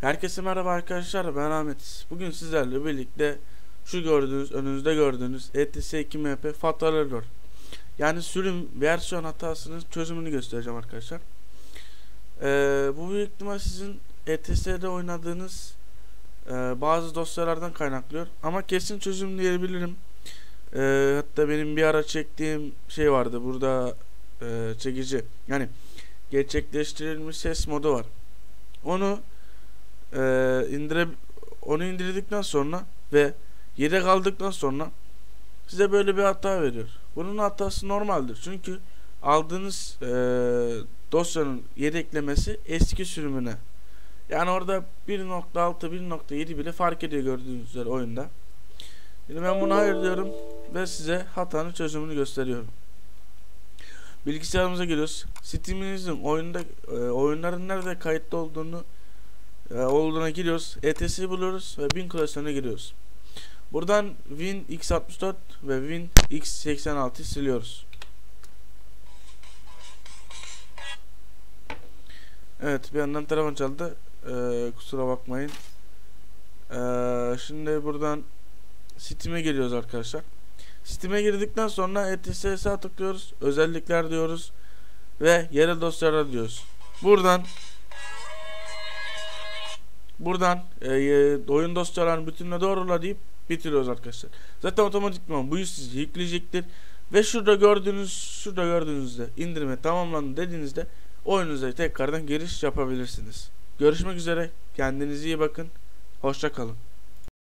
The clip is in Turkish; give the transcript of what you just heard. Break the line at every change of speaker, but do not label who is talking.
Herkese merhaba arkadaşlar ben Ahmet. Bugün sizlerle birlikte şu gördüğünüz önünüzde gördüğünüz E ETS 2 MP faturalar Yani sürüm versiyon hatasının çözümünü göstereceğim arkadaşlar. Ee, bu büyük ihtimal sizin ETS'de oynadığınız e, bazı dosyalardan kaynaklıyor. Ama kesin çözüm diyebilirim. Ee, hatta benim bir ara çektiğim şey vardı burada e, çekici. Yani gerçekleştirilmiş ses modu var. Onu e, indire onu indirdikten sonra ve yedek aldıktan sonra size böyle bir hata veriyor. Bunun hatası normaldir. Çünkü aldığınız e, dosyanın yedeklemesi eski sürümüne. Yani orada 1.6 1.7 bile fark ediyor gördüğünüz üzere oyunda. Şimdi ben bunu hayır diyorum ve size hatanın çözümünü gösteriyorum. Bilgisayarımıza giriyoruz. Steam'inizin oyunda e, oyunların nerede kayıtlı olduğunu e, olduğuna giriyoruz. ETS'yi buluyoruz ve Win klasörüne giriyoruz. Buradan Win x64 ve Win x86'yı siliyoruz. Evet bir yandan telefon çaldı. Ee, kusura bakmayın. Ee, şimdi buradan Steam'e giriyoruz arkadaşlar. Steam'e girdikten sonra ETS'e tıklıyoruz. Özellikler diyoruz. Ve yerel dosyalar diyoruz. Buradan Buradan e, oyun dosyalarını bütününe doğrula deyip bitiriyoruz arkadaşlar. Zaten otomatikman bu sizi yükleyecektir. Ve şurada gördüğünüz şurada gördüğünüzde indirme tamamlandı dediğinizde oyununuza tekrardan giriş yapabilirsiniz. Görüşmek üzere. Kendinize iyi bakın. Hoşça kalın.